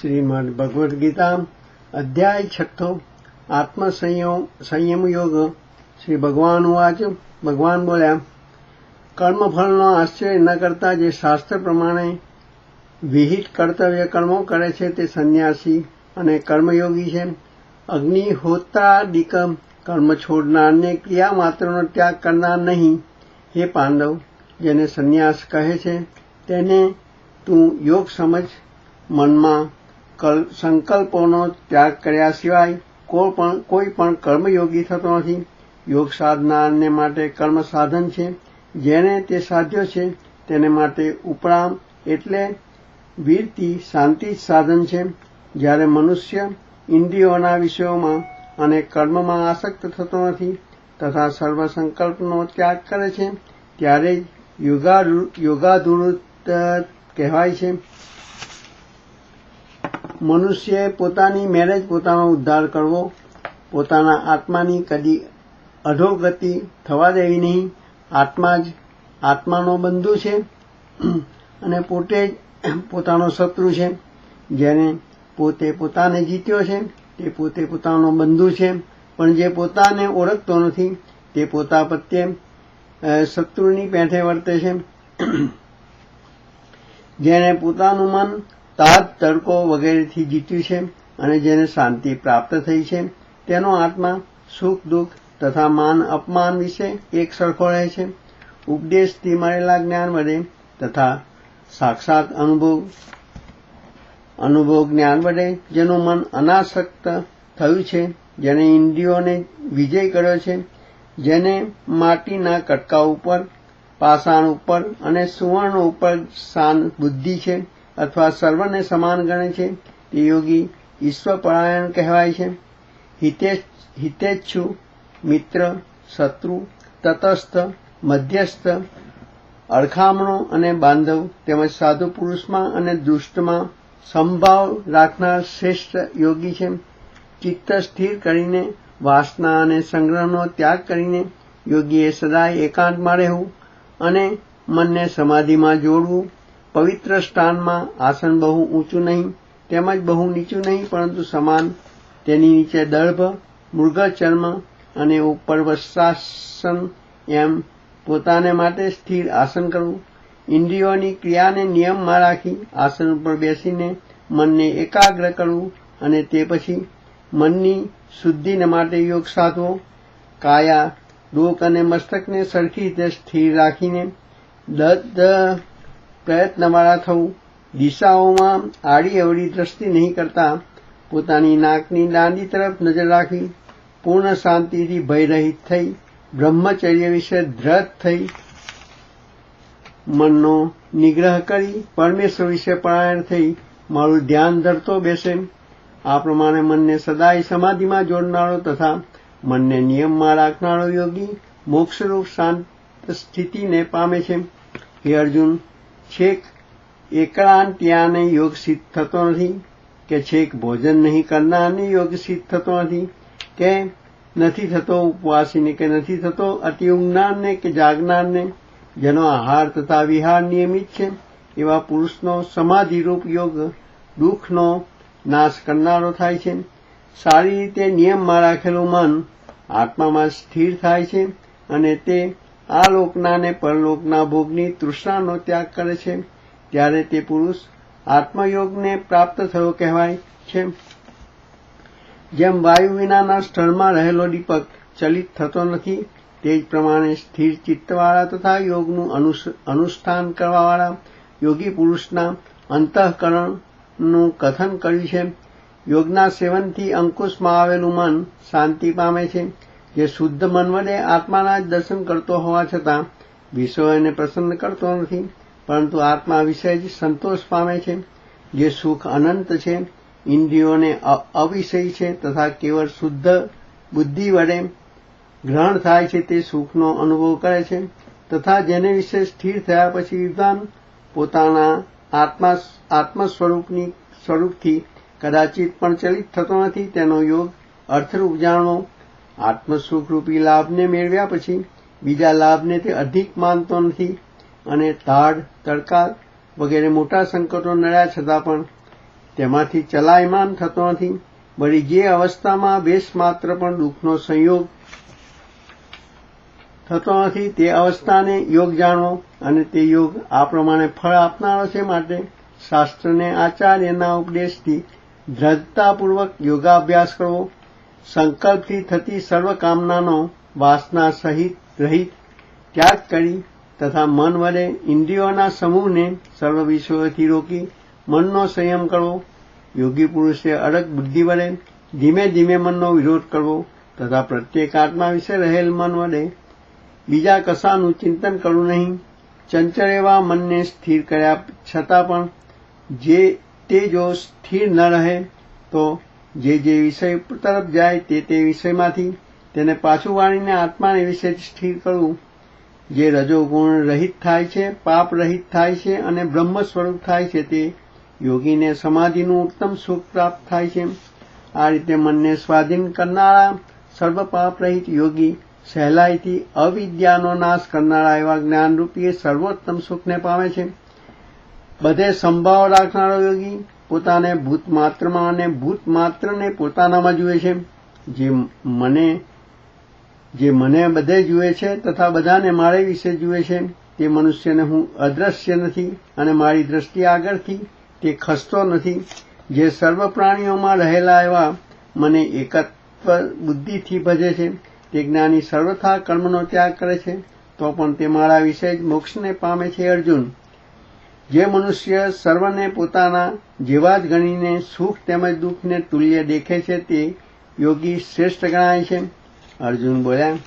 શ્રીમદ ભગવદ્ ગીતા, અધ્યાય છઠ્ઠો આત્મ સંયમ યોગ શ્રી ભગવાન વાચ ભગવાન બોલ્યા, કર્મફળનો આશ્ચર્ય ન કરતા જે શાસ્ત્ર પ્રમાણે વિહિત કર્તવ્ય કર્મો કરે છે તે સંન્યાસી અને કર્મયોગી છે. અગ્નિહોત્રાદિક કર્મ છોડનારને ક્રિયા માત્રનો ત્યાગ કરનાર નહીં. હે પાંડવ, જેને સંન્યાસ કહે છે, તેને તું યોગ સમજ મનમાં સંકલ્પોનો ત્યાગ કર્યા સિવાય કોઈ પણ કોઈ પણ કર્મયોગી થતો નથી. યોગ સાધનારને માટે કર્મ સાધન છે. જેને તે સાધ્યો છે, તેને માટે ઉપરામ એટલે વીરતી, શાંતિ સાધન છે. જ્યારે મનુષ્ય ઇન્દ્રિયોના વિષયોમાં અને કર્મમાં આસક્ત થતો નથી તથા સર્વ સંકલ્પનો ત્યાગ કરે છે, ત્યારે યોગાધુરુત કહેવાય છે. મનુષ્યએ પોતાની મેરેજ પોતાનો ઉદ્ધાર કરવો, પોતાના આત્માની કદી અધોગતિ થવા દેવી નહીં. આત્મા જ આત્માનો બંધુ છે અને પોતે જ પોતાનો શત્રુ છે. જેને પોતે પોતાને જીત્યો છે, તે પોતે પોતાનો બંધુ છે. પણ જે પોતાને ઓળખતો નથી, તે પોતા પ્રત્યે શત્રુની પેઠે વર્તે છે. જેને પોતાનું મન તાપ, તડકો વગેરેથી જીત્યું છે અને જેને શાંતિ પ્રાપ્ત થઈ છે. તેનો આત્મા સુખ, દુઃખ તથા માન, અપમાન વિશે એક સરખો રહે છે. ઉપદેશથી મળેલા જ્ઞાન વડે તથા સાક્ષાત અનુભવ અનુભવ જ્ઞાન વડે જેનું મન અનાસક્ત થયું છે જેને ઇન્દ્રિયોને વિજય કર્યો છે, જેને માટીના કટકા ઉપર, પાષાણ ઉપર અને સુવર્ણ ઉપર શાન બુદ્ધિ છે અથવા સર્વને સમાન ગણે છે? તે યોગી ઈશ્વરપરાયણ કહેવાય છે. હિતેચ્છુ, મિત્ર, શત્રુ, તટસ્થ, મધ્યસ્થ અડખામણો અને બાંધવ તેમજ સાધુ પુરુષમાં અને દુષ્ટમાં સંભાવ રાખનાર શ્રેષ્ઠ યોગી છે. ચિત્ત સ્થિર કરીને વાસના અને સંગ્રહનો ત્યાગ કરીને યોગીએ સદાય એકાંતમાં રહેવું અને મનને સમાધિમાં જોડવું પવિત્ર સ્થાનમાં આસન બહુ ઊંચું નહીં, તેમજ બહુ નીચું નહીં, પરંતુ સમાન. તેની નીચે દર્ભ મૃગચર્મ અને ઉપર વસ્ત્રાસન એમ પોતાને માટે સ્થિર આસન કરવું. ઇન્દ્રિયોની ક્રિયાને નિયમમાં રાખી આસન ઉપર બેસીને મનને એકાગ્ર કરવું અને તે પછી મનની શુદ્ધિને માટે યોગ સાધવો. કાયા, ડોક અને મસ્તકને સરખી રીતે સ્થિર રાખીને દત્ત પ્રયત્નવાળા થવું, દિશાઓમાં આડી અવળી દ્રષ્ટિ નહીં કરતા, પોતાની નાકની દાંડી તરફ નજર રાખી, પૂર્ણ શાંતિથી ભયરહિત થઈ, બ્રહ્મચર્ય વિશે દ્રઢ થઈ, મનનો નિગ્રહ કરી, પરમેશ્વર વિશે પરાયણ થઈ, મારું ધ્યાન ધરતો બેસે. આ પ્રમાણે મનને સદાય સમાધિમાં જોડનારો તથા મનને નિયમમાં રાખનારો યોગી મોક્ષરૂપ શાંત સ્થિતિને પામે છે. હે અર્જુન છેક એકલાંત્યાને યોગ સિદ્ધ થતો નથી, કે છેક ભોજન નહીં કરનારને યોગ સિદ્ધ થતો નથી, કે નથી થતો ઉપવાસીને, કે નથી થતો અતિ ઊંઘનારને કે જાગનારને, જેનો આહાર તથા વિહાર નિયમિત છે, એવા પુરુષનો સમાધિરૂપ યોગ દુઃખનો નાશ કરનારો થાય છે. સારી રીતે નિયમમાં રાખેલું મન આત્મામાં સ્થિર થાય છે અને તે આ લોકના અને પરલોકના ભોગની તૃષ્ણાનો ત્યાગ કરે છે. ત્યારે તે પુરુષ આત્મયોગને પ્રાપ્ત થયો કહેવાય છે. જેમ વાયુ વિનાના સ્થળમાં રહેલો દીપક ચલિત થતો નથી, તે જ પ્રમાણે સ્થિર ચિત્તવાળા તથા યોગનું અનુષ્ઠાન કરવાવાળા યોગી પુરુષના અંતઃકરણનું કથન કર્યું છે. યોગના સેવનથી અંકુશમાં આવેલું મન શાંતિ પામે છે. જે શુદ્ધ મન વડે આત્માના જ દર્શન કરતો હોવા છતાં વિષયોને પ્રસન્ન કરતો નથી, પરંતુ આત્મા વિષય જ સંતોષ પામે છે, જે સુખ અનંત છે, ઇન્દ્રિયોને અવિષય છે તથા કેવળ શુદ્ધ બુદ્ધિ વડે ગ્રહણ થાય છે તે સુખનો અનુભવ કરે છે, તથા જેને વિશે સ્થિર થયા પછી વિદ્વાન પોતાના આત્મા આત્મ સ્વરૂપની સ્વરૂપથી કદાચિત પણ ચલિત થતો નથી, તેનો યોગ અર્થરૂપ જાણવો આત્મસુખરૂપી લાભને મેળવ્યા પછી બીજા લાભને તે અધિક માનતો નથી અને તાડ તડકા વગેરે મોટા સંકટો નડ્યા છતાં પણ તેમાંથી ચલાયમાન થતો નથી. વળી જે અવસ્થામાં બેસ માત્ર પણ દુઃખનો સંયોગ થતો નથી, તે અવસ્થાને યોગ જાણવો અને તે યોગ આ પ્રમાણે ફળ આપનારો છે માટે શાસ્ત્રને આચાર્યના ઉપદેશથી દ્રઢતાપૂર્વક યોગાભ્યાસ કરવો સંકલ્પથી થતી સર્વ કામનાનો વાસના સહિત રહિત ત્યાગ કરી તથા મન વડે ઇન્દ્રિયોના સમૂહને સર્વ વિષયોથી રોકી મનનો સંયમ કરવો, યોગી પુરુષે અડગ બુદ્ધિ વડે ધીમે ધીમે મનનો વિરોધ કરવો તથા પ્રત્યેક આત્મા વિશે રહેલ મન વડે બીજા કશાનું ચિંતન કરવું નહીં, ચંચળ એવા મનને સ્થિર કર્યા છતાં પણ જે તે જો સ્થિર ન રહે તો જે જે વિષય તરફ જાય તે તે વિષયમાંથી તેને પાછું વાળીને આત્માને વિશે સ્થિર કરવું. જે રજોગુણ રહિત થાય છે, પાપ રહિત થાય છે અને બ્રહ્મ સ્વરૂપ થાય છે તે યોગીને સમાધિનું ઉત્તમ સુખ પ્રાપ્ત થાય છે. આ રીતે મનને સ્વાધીન કરનારા સર્વ પાપ રહિત યોગી સહેલાઈથી અવિદ્યાનો નાશ કરનારા એવા જ્ઞાનરૂપીએ સર્વોત્તમ સુખને પામે છે. બધે સંભાવ રાખનારો યોગી પોતાને ભૂત માત્રમાં અને ભૂત માત્રને પોતાનામાં જુએ છે. જે મને જે મને બધે જુએ છે તથા બધાને મારે વિશે જુએ છે, તે મનુષ્યને હું અદ્રશ્ય નથી અને મારી દ્રષ્ટિ આગળથી તે ખસતો નથી. જે સર્વ પ્રાણીઓમાં રહેલા એવા મને એકત્વ બુદ્ધિથી ભજે છે. તે જ્ઞાની સર્વથા કર્મનો ત્યાગ કરે છે. તો પણ તે મારા વિશે જ મોક્ષને પામે છે અર્જુન. જે મનુષ્ય સર્વને પોતાના જેવા જ ગણીને સુખ તેમજ દુઃખને તુલ્ય દેખે છે તે યોગી શ્રેષ્ઠ ગણાય છે. અર્જુન બોલ્યા,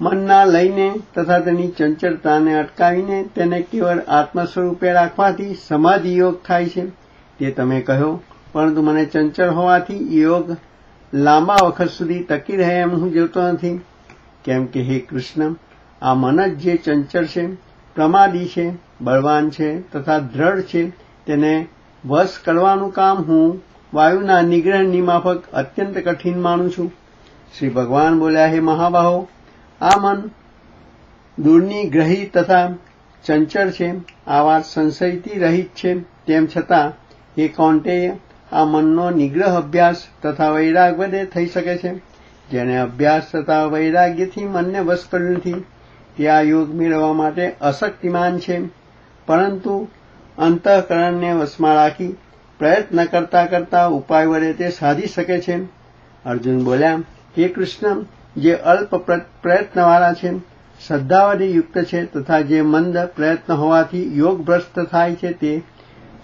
મનના લઈને તથા તેની ચંચળતાને અટકાવીને તેને કેવળ આત્મ સ્વરૂપે રાખવાથી સમાધિ યોગ થાય છે. તે તમે કહ્યો, પરંતુ મને ચંચળ હોવાથી યોગ લાંબા વખત સુધી ટકી રહે એમ હું જોતો નથી. કેમ કે હે કૃષ્ણ, આ મન જ જે ચંચળ છે પ્રમાદી છે, બળવાન છે તથા દ્રઢ છે. તેને વશ કરવાનું કામ હું વાયુના નિગ્રહની માફક અત્યંત કઠિન માનું છું. શ્રી ભગવાન બોલ્યા, હે મહાબાહો, આ મન દૂરની ગ્રહી તથા ચંચળ છે. આ વાત સંશયથી રહિત છે. તેમ છતાં એ કોન્ટેય આ મનનો નિગ્રહ અભ્યાસ તથા વૈરાગ વડે થઈ શકે છે. જેને અભ્યાસ તથા વૈરાગ્યથી મનને વશ કર્યું નથી તે આ યોગ મેળવવા માટે અશક્તિમાન છે. પરંતુ અંતઃકરણને વશમાં રાખી પ્રયત્ન કરતા કરતા ઉપાય વડે તે સાધી શકે છે. અર્જુન બોલ્યા, હે કૃષ્ણ, જે અલ્પ પ્રયત્નવાળા છે શ્રદ્ધાવધી યુક્ત છે તથા જે મંદ પ્રયત્ન હોવાથી યોગ ભ્રષ્ટ થાય છે તે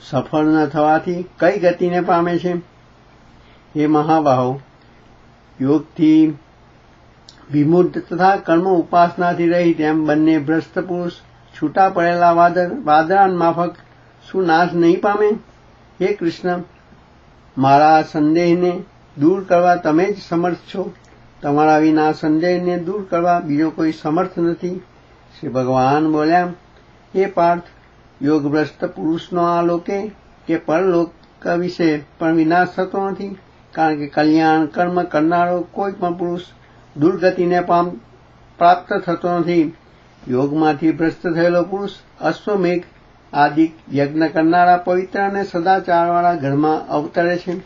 સફળ ન થવાથી કઈ ગતિને પામે છે? એ મહાબાહો, યોગથી વિમુદ્ધ તથા કર્મ ઉપાસનાથી રહી તેમ બંને ભ્રષ્ટ પુરુષ છૂટા પડેલા વાદળ વાદળાન માફક શું નાશ નહીં પામે? હે કૃષ્ણ, મારા સંદેહને દૂર કરવા તમે જ સમર્થ છો. તમારા વિના સંદેહને દૂર કરવા બીજો કોઈ સમર્થ નથી. શ્રી ભગવાન બોલ્યા, હે પાર્થ યોગભ્રષ્ટ પુરુષનો આ લોકે કે પરલોક વિશે પણ વિનાશ થતો નથી. કારણ કે કલ્યાણ કર્મ કરનારો કોઈ પણ પુરુષ દુર્ગતિને પામ પ્રાપ્ત થતો નથી. યોગમાંથી ભ્રષ્ટ થયેલો પુરુષ અશ્વમેઘ આદિ યજ્ઞ કરનારા પવિત્ર અને સદાચારવાળા ઘરમાં અવતરે છે.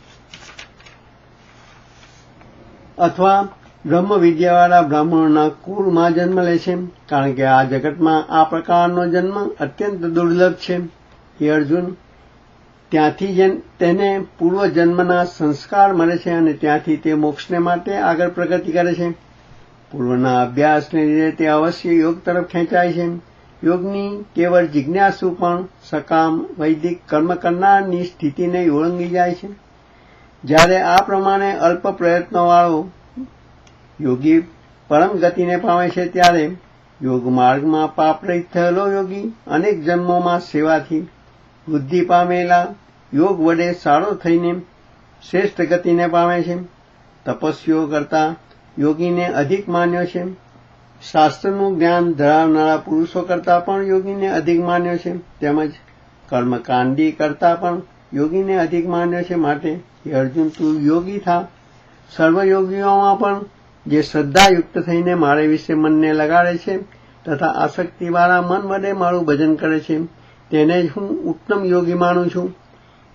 અથવા બ્રહ્મ વિદ્યાવાળા બ્રાહ્મણોના કુળમાં જન્મ લે છે, કારણ કે આ જગતમાં આ પ્રકારનો જન્મ અત્યંત દુર્લભ છે. એ અર્જુન ત્યાંથી તેને પૂર્વજન્મના સંસ્કાર મળે છે અને ત્યાંથી તે મોક્ષને માટે આગળ પ્રગતિ કરે છે. પૂર્વના અભ્યાસને લીધે તે અવશ્ય યોગ તરફ ખેંચાય છે. યોગની કેવળ જિજ્ઞાસુ પણ સકામ, વૈદિક કર્મ કરનારની સ્થિતિને ઓળંગી જાય છે. જ્યારે આ પ્રમાણે અલ્પ પ્રયત્નવાળો યોગી પરમ ગતિને પામે છે ત્યારે યોગ માર્ગમાં પાપરહિત થયેલો યોગી અનેક જન્મોમાં સેવાથી બુદ્ધિ પામેલા, યોગ વડે સારો થઈને શ્રેષ્ઠ ગતિને પામે છે. તપસ્યો કરતા યોગીને અધિક માન્યો છે. શાસ્ત્રનું જ્ઞાન ધરાવનારા પુરુષો કરતા પણ યોગીને અધિક માન્યો છે. તેમજ કર્મકાંડી કરતા પણ યોગીને અધિક માન્યો છે માટે હે અર્જુન તું યોગી થા. સર્વયોગીઓમાં પણ જે શ્રદ્ધાયુક્ત થઈને મારે વિશે મનને લગાડે છે તથા આસક્તિવાળા મન વડે મારું ભજન કરે છે. તેને જ હું ઉત્તમ યોગી માનું છું.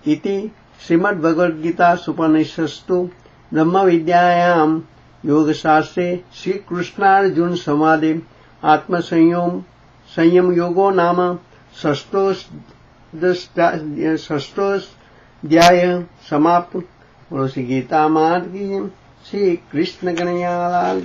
ઇતિ શ્રીમદ ભગવદ્ ગીતા સુપનિષસ્તુ બ્રહ્મવિદ્યાયામ યોગશાસ્ત્રે શ્રીકૃષ્ણાર્જુન સંવાદે આત્મસંયમ સંયમ યોગો નામ ષષ્ટોષ ધ્યાય સમાપ્ત. શ્રી ગીતા માર્ગી, શ્રી કૃષ્ણ ગણયાલાલ